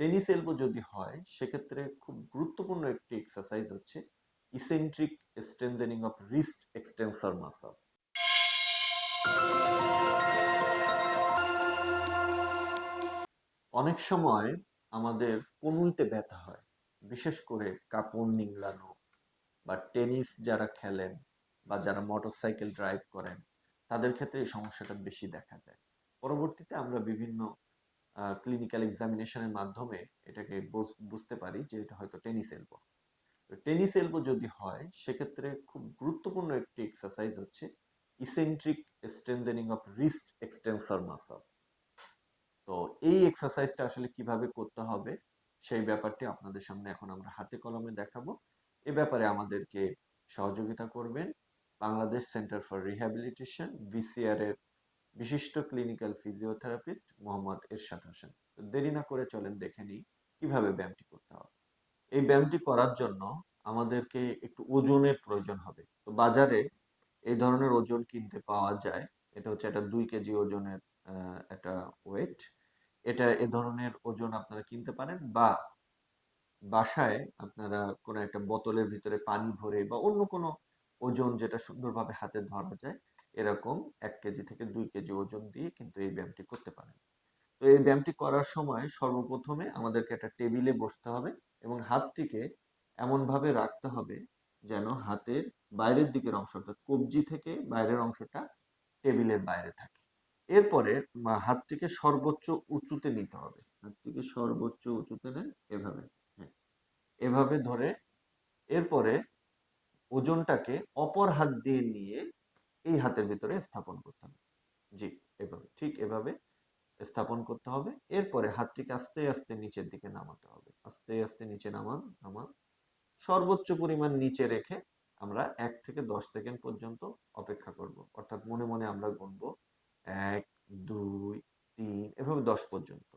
Tennis elbow যদি হয়, সেক্ষেত্রে খুব গুরুত্বপূর্ণ একটি এক্সারসাইজ হচ্ছে eccentric strengthening of wrist extensor muscle অনেক সময় আমাদের কনুইতে ব্যথা হয়, বিশেষ করে কাপড় নিংড়ানো বা টেনিস যারা খেলেন বা যারা মোটরসাইকেল ড্রাইভ করেন, তাদের ক্ষেত্রে এই সমস্যাটা বেশি দেখা যায়। পরবর্তীতে আমরা বিভিন্ন ক্লিনিক্যাল এক্সামিনেশনের মাধ্যমে এটাকে বুঝতে পারি যে এটা হয়তো টেনিস এলবো টেনিস এলবো যদি হয়, সেক্ষেত্রে খুব গুরুত্বপূর্ণ একটি এক্সারসাইজ হচ্ছে eccentric strengthening of wrist extensor muscle তো এই এক্সারসাইজটা আসলে কীভাবে করতে হবে, সেই ব্যাপারটি আপনাদের সামনে এখন আমরা হাতে কলমে দেখাবো। এ ব্যাপারে আমাদেরকে সহযোগিতা করবেন Bangladesh centre for rehabilitation BCR এর বিশিষ্ট ক্লিনিক্যাল ফিজিওথেরাপিস্ট মোহাম্মদ এরশাদ হোসেন। তো দেরি না করে চলেন দেখে নিই কীভাবে ব্যায়ামটি করতে হবে এই ব্যায়ামটি করার জন্য আমাদেরকে একটু ওজনের প্রয়োজন হবে। তো বাজারে এই ধরনের ওজন কিনতে পাওয়া যায়। এটা হচ্ছে একটা দুই কেজি ওজনের একটা ওয়েট। এটা এ ধরনের ওজন আপনারা কিনতে পারেন বা বাসায় আপনারা কোনো একটা বোতলের ভিতরে পানি ভরে বা অন্য কোনো ওজন যেটা সুন্দরভাবে হাতে ধরা যায়, এরকম এক কেজি থেকে দুই কেজি ওজন দিয়ে কিন্তু এই ব্যায়ামটি করতে পারেন। তো এই ব্যায়ামটি করার সময় সর্বপ্রথমে আমাদেরকে একটা টেবিলে বসতে হবে এবং হাতটিকে এমনভাবে রাখতে হবে যেন হাতের বাইরের দিকের অংশটা, কবজি থেকে বাইরের অংশটা টেবিলের বাইরে থাকে। এরপরে হাতটিকে সর্বোচ্চ উঁচুতে নিতে হবে। হাতটিকে সর্বোচ্চ উঁচুতে নেন, এভাবে হ্যাঁ এভাবে ধরে এরপরে ওজনটাকে অপর হাত দিয়ে নিয়ে এই হাতের ভিতরে স্থাপন করতে হবে। জি, এভাবে, ঠিক এভাবে স্থাপন করতে হবে। এরপরে হাতটিকে আস্তে আস্তে নিচের দিকে নামাতে হবে। আস্তে আস্তে নিচে নামান নামান। সর্বোচ্চ পরিমাণ নিচে রেখে আমরা এক থেকে দশ সেকেন্ড পর্যন্ত অপেক্ষা করব। অর্থাৎ মনে মনে আমরা গুনবো এক, দুই, তিন, এভাবে দশ পর্যন্ত।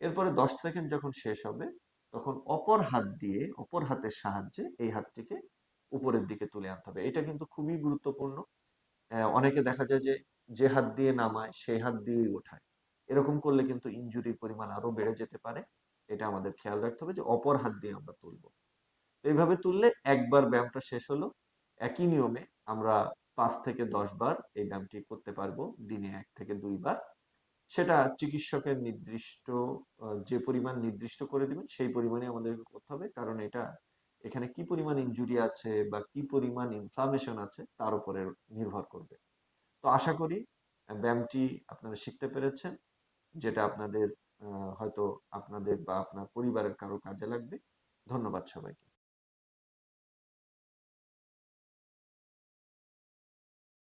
এরপরে দশ সেকেন্ড যখন শেষ হবে, তখন অপর হাত দিয়ে, অপর হাতের সাহায্যে এই হাতটিকে উপরের দিকে তুলে আনতে হবে। এটা কিন্তু খুবই গুরুত্বপূর্ণ। অনেকে দেখা যায় যে যে হাত দিয়ে নামায়, সেই হাত দিয়েই ওঠায়। এরকম করলে কিন্তু ইনজুরির পরিমাণ আরও বেড়ে যেতে পারে। এটা আমাদের খেয়াল রাখতে হবে যে, অপর হাত দিয়ে আমরা তুলবো। এইভাবে তুললে একবার ব্যায়ামটা শেষ হলো। একই নিয়মে আমরা পাঁচ থেকে দশ বার এই ব্যায়ামটি করতে পারব, দিনে এক থেকে দুইবার সেটা চিকিৎসকের নির্দিষ্ট যে পরিমাণ নির্দিষ্ট করে দিবেন, সেই পরিমাণে আমাদের করতে হবে। কারণ এটা এখানে কি পরিমাণ ইনজুরি আছে বা কি পরিমাণ ইনফ্লামেশন আছে তার উপরে নির্ভর করবে। তো আশা করি ব্যায়ামটি আপনারা শিখতে পেরেছেন, যেটা আপনাদের হয়তো আপনাদের বা আপনার পরিবারের কারও কাজে লাগবে। ধন্যবাদ সবাইকে।